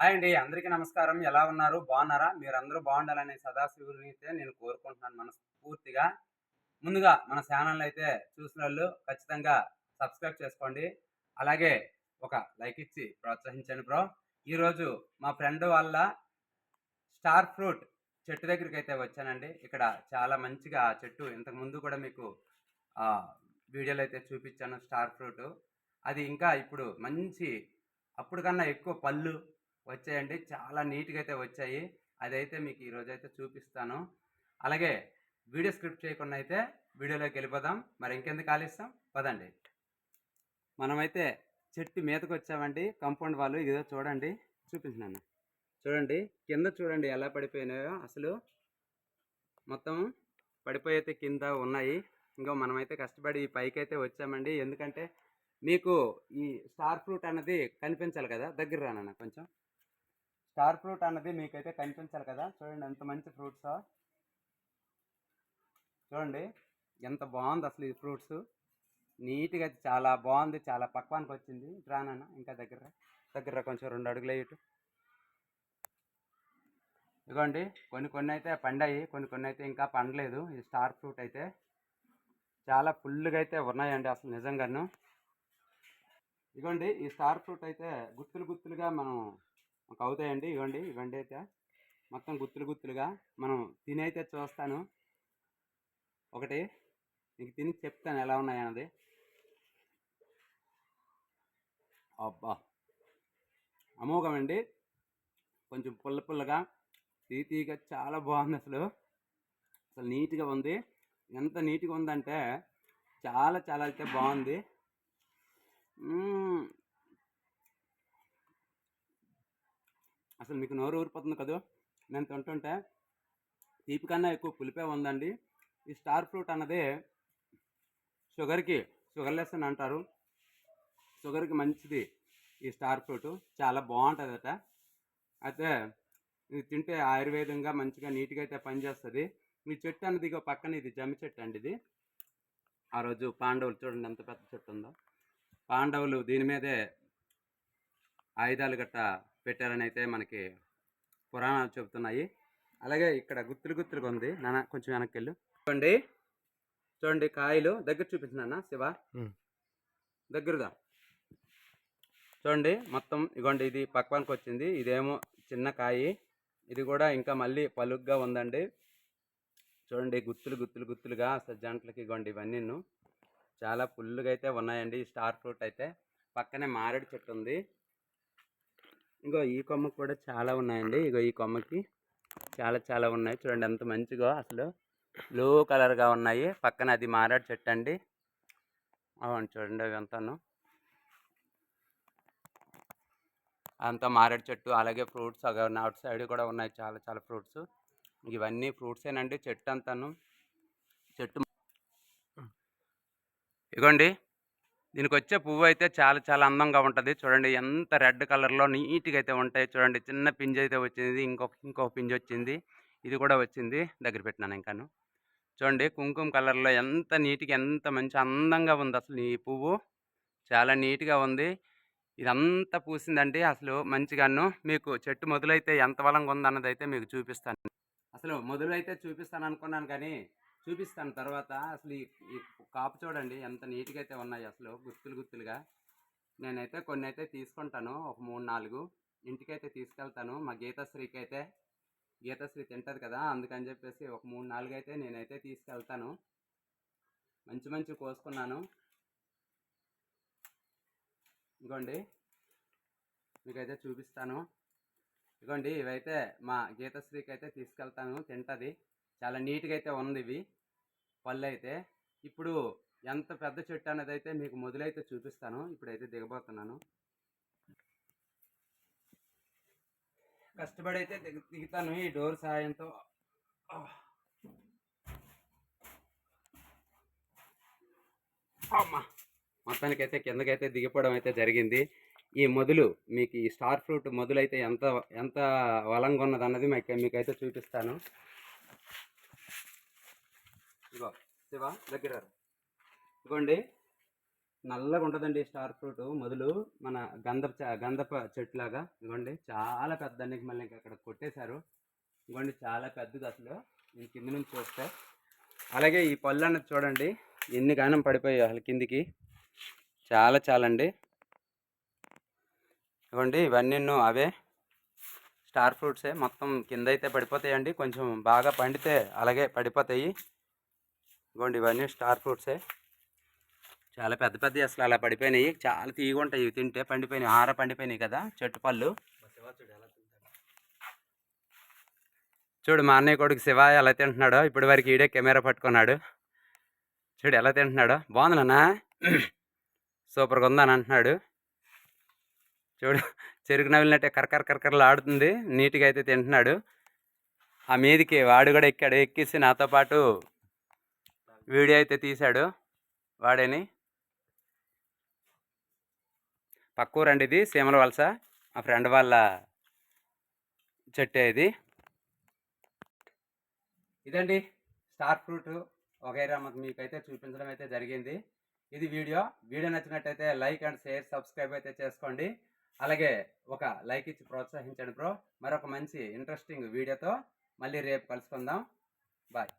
Hi అండి అందరికీ నమస్కారం. ఎలా ఉన్నారు? బాగున్నారా? మీరందరూ బాగుండాలని సదాశివుని అయితే నేను కోరుకుంటున్నాను మనస్ఫూర్తిగా. ముందుగా మన ఛానల్ అయితే చూసిన వాళ్ళు ఖచ్చితంగా సబ్స్క్రైబ్ చేసుకోండి. అలాగే ఒక లైక్ ఇచ్చి ప్రోత్సహించండి బ్రో. ఈరోజు మా ఫ్రెండ్ వాళ్ళ స్టార్ ఫ్రూట్ చెట్టు దగ్గరికి అయితే వచ్చానండి. ఇక్కడ చాలా మంచిగా ఆ చెట్టు ఇంతకుముందు కూడా మీకు వీడియోలు అయితే చూపించాను స్టార్ ఫ్రూట్. అది ఇంకా ఇప్పుడు మంచి అప్పుడు కన్నా ఎక్కువ పళ్ళు వచ్చాయండి. చాలా నీట్గా అయితే వచ్చాయి. అదైతే మీకు ఈరోజు అయితే చూపిస్తాను. అలాగే వీడియో స్క్రిప్ట్ చేయకుండా అయితే వీడియోలోకి వెళ్ళిపోదాం. మరి ఇంకెందుకు ఆలిస్తాం పదండి. మనమైతే చెట్టు మీదకి వచ్చామండి కంపౌండ్ వాళ్ళు ఇదో చూడండి. చూపించినాను. చూడండి. కింద చూడండి ఎలా పడిపోయినాయో. అసలు మొత్తం పడిపోయితే కింద ఉన్నాయి. ఇంకా మనమైతే కష్టపడి ఈ పైకి అయితే వచ్చామండి. ఎందుకంటే మీకు ఈ స్టార్ ఫ్రూట్ అన్నది కనిపించాలి కదా. దగ్గర రానన్న కొంచెం. స్టార్ ఫ్రూట్ అన్నది మీకైతే కనిపించాలి కదా. చూడండి ఎంత మంచి ఫ్రూట్స్. చూడండి ఎంత బాగుంది అసలు ఈ ఫ్రూట్స్. నీట్గా అయితే చాలా బాగుంది చాలా పక్వానికి వచ్చింది. రానన్న ఇంకా దగ్గర దగ్గర కొంచెం రెండు అడుగులు ఇటు. ఇదిగోండి కొన్ని కొన్ని అయితే పండాయి కొన్ని కొన్ని అయితే ఇంకా పండలేదు. ఈ స్టార్ ఫ్రూట్ అయితే. చాలా ఫుల్గా అయితే ఉన్నాయండి అసలు నిజంగాను. ఇదిగోండి ఈ స్టార్ ఫ్రూట్ అయితే గుత్తులు గుత్తులుగా మనం మాకు అవుతాయండి ఇవ్వండి ఇవ్వండి అయితే. మొత్తం గుత్తులు గుత్తులుగా మనం తిని అయితే చూస్తాను. ఒకటి నీకు తిని చెప్తాను ఎలా ఉన్నాయి అన్నది అబ్బా! అమోఘమండి. కొంచెం పుల్ల పుల్లగా తీతీగా చాలా బాగుంది అసలు. అసలు నీట్గా ఉంది. ఎంత నీట్గా ఉందంటే చాలా చాలా అయితే బాగుంది. అసలు మీకు నోరు ఊరిపోతుంది కదా? నేను తింటుంటే తీపి కన్నా ఎక్కువ పులిపే ఉందండి. ఈ స్టార్ ఫ్రూట్ అన్నది షుగర్కి షుగర్లెస్ అని అంటారు. షుగర్కి మంచిది ఈ స్టార్ ఫ్రూట్. చాలా బాగుంటుందట. అయితే ఇది తింటే ఆయుర్వేదంగా మంచిగా నీట్గా అయితే పనిచేస్తుంది. ఈ చెట్టు అన్నది ఇక పక్కన ఇది జమ్మి చెట్టు అండి ఇది. ఆ రోజు పాండవులు చూడండి ఎంత పెద్ద చెట్టు ఉందో. పాండవులు దీని మీదే ఆయుధాలు గట్టా పెట్టారని అయితే మనకి పురాణాలు చెబుతున్నాయి. అలాగే ఇక్కడ గుత్తులు గుత్తులుగా ఉంది. నాన్న కొంచెం వెనక్కి వెళ్ళు చూడండి. చూడండి కాయలు. దగ్గర చూపించిన శివ. దగ్గరదా? చూడండి మొత్తం ఇగోండి ఇది పక్వానికి వచ్చింది. ఇదేమో చిన్న కాయి. ఇది కూడా ఇంకా మళ్ళీ పలుగ్గా ఉందండి. చూడండి గుత్తులు గుత్తులు గుత్తులుగా అసలు జంటలకి ఇగోండి ఇవన్నీ. చాలా ఫుల్గా అయితే ఉన్నాయండి స్టార్ ఫ్రూట్ అయితే. పక్కనే మారేడు చెట్టు ఉంది. ఇంకో ఈ కొమ్మకి కూడా చాలా ఉన్నాయండి. ఇగో ఈ కొమ్మకి చాలా చాలా ఉన్నాయి. చూడండి ఎంత మంచిగా అసలు బ్లూ కలర్గా ఉన్నాయి. పక్కన అది మారేడు చెట్టు అండి. అవును చూడండి అవి అంతాను. అంతా మారేడు చెట్టు అలాగే ఫ్రూట్స్ అవుట్ సైడ్ కూడా ఉన్నాయి చాలా చాలా ఫ్రూట్స్. ఇవన్నీ ఫ్రూట్సేనండి చెట్టు అంతాను. చెట్టు ఇగోండి. దీనికి వచ్చే పువ్వు అయితే చాలా చాలా అందంగా ఉంటుంది. చూడండి ఎంత రెడ్ కలర్లో నీట్గా అయితే ఉంటాయి. చూడండి చిన్న పింజ్ అయితే వచ్చింది. ఇంకొక ఇంకొక పింజ్ వచ్చింది ఇది కూడా వచ్చింది. దగ్గర పెట్టినాను ఇంకాను. చూడండి కుంకుమ కలర్లో ఎంత నీట్గా ఎంత మంచి అందంగా ఉంది అసలు ఈ పువ్వు. చాలా నీట్గా ఉంది. ఇదంతా పూసిందండి అసలు మంచిగాను మీకు చెట్టు మొదలైతే ఎంత బలంగా ఉందన్నది అయితే మీకు చూపిస్తాను. అసలు మొదలైతే చూపిస్తాను అనుకున్నాను కానీ చూపిస్తాను తర్వాత అసలు ఈ కాపు చూడండి ఎంత నీట్గా అయితే ఉన్నాయి అసలు గుత్తులు గుత్తులుగా. నేనైతే కొన్ని అయితే తీసుకుంటాను ఒక మూడు నాలుగు. ఇంటికైతే తీసుకెళ్తాను మా గీతాశ్రీకి అయితే గీతాశ్రీ తింటుంది కదా అందుకని చెప్పేసి ఒక మూడు నాలుగు అయితే నేనైతే తీసుకెళ్తాను. మంచి మంచి కోసుకున్నాను. ఇగోండి మీకైతే చూపిస్తాను. ఇగోండి ఇవైతే మా గీతశ్రీకి అయితే తీసుకెళ్తాను తింటుంది. చాలా నీట్గా అయితే ఉంది ఇవి పళ్ళు అయితే ఇప్పుడు ఎంత పెద్ద చెట్టు అనేది అయితే మీకు మొదలైతే చూపిస్తాను. ఇప్పుడైతే దిగబోతున్నాను. కష్టపడి అయితే దిగు దిగుతాను ఈ డోర్ సహాయంతో. అమ్మా! మొత్తానికైతే కిందకైతే దిగిపోవడం అయితే జరిగింది. ఈ మొదలు మీకు ఈ స్టార్ ఫ్రూట్ మొదలైతే ఎంత ఎంత బలంగా ఉన్నది అన్నది మీకు మీకైతే చూపిస్తాను. ఇగో శివ దగ్గర ఇగోండి నల్లగా ఉంటుందండి స్టార్ ఫ్రూట్ మొదలు మన గంధప గంధప చెట్టులాగా. ఇదిగోండి చాలా పెద్ద మళ్ళీ ఇంకా అక్కడ కొట్టేశారు. ఇదిగోండి చాలా పెద్దది అసలు. నేను కింద నుంచి చూస్తే. అలాగే ఈ పళ్ళు అన్నది చూడండి ఎన్ని గానం పడిపోయాయి అసలు కిందికి. చాలా చాలా అండి ఇవ్వండి ఇవన్నీ అవే. స్టార్ ఫ్రూట్సే మొత్తం కింద అయితే పడిపోతాయండి. కొంచెం బాగా పండితే అలాగే పడిపోతాయి. ఇవ్వండి ఇవన్నీ స్టార్ ఫ్రూట్సే. చాలా పెద్ద పెద్ద అసలు అలా పడిపోయినాయి. చాలా తీగ ఉంటాయి. ఇవి తింటే పండిపోయినాయి. ఆర పండిపోయినాయి కదా చెట్టు పళ్ళు. చూడు మా అన్నయ్య కొడుకు శివ ఎలా తింటున్నాడో ఇప్పటి వరకు ఈడే కెమెరా పట్టుకున్నాడు. చూడు ఎలా తింటున్నాడో. బాగుంది నాన్న? సూపర్గా ఉందని అంటున్నాడు. చూడు చెరుకు నవిలినట్టే కరకర కరకరలు ఆడుతుంది. నీట్గా అయితే తింటున్నాడు. ఆ మీదికి వాడు కూడా ఎక్కాడు. ఎక్కేసి నాతో పాటు వీడియో అయితే తీశాడు వాడేని. పక్క ఊరండి ఇది సీమల వలస మా ఫ్రెండ్ వాళ్ళ చెట్టే ఇది. ఇదండి స్టార్ ఫ్రూట్ వగైరా మాకు మీకైతే చూపించడం అయితే జరిగింది. ఇది వీడియో వీడియో నచ్చినట్టయితే లైక్ అండ్ షేర్ సబ్స్క్రైబ్ అయితే చేసుకోండి. అలాగే ఒక లైక్ ఇచ్చి ప్రోత్సహించండి బ్రో. మరొక మంచి ఇంట్రెస్టింగ్ వీడియోతో మళ్ళీ రేపు కలుసుకుందాం. బాయ్.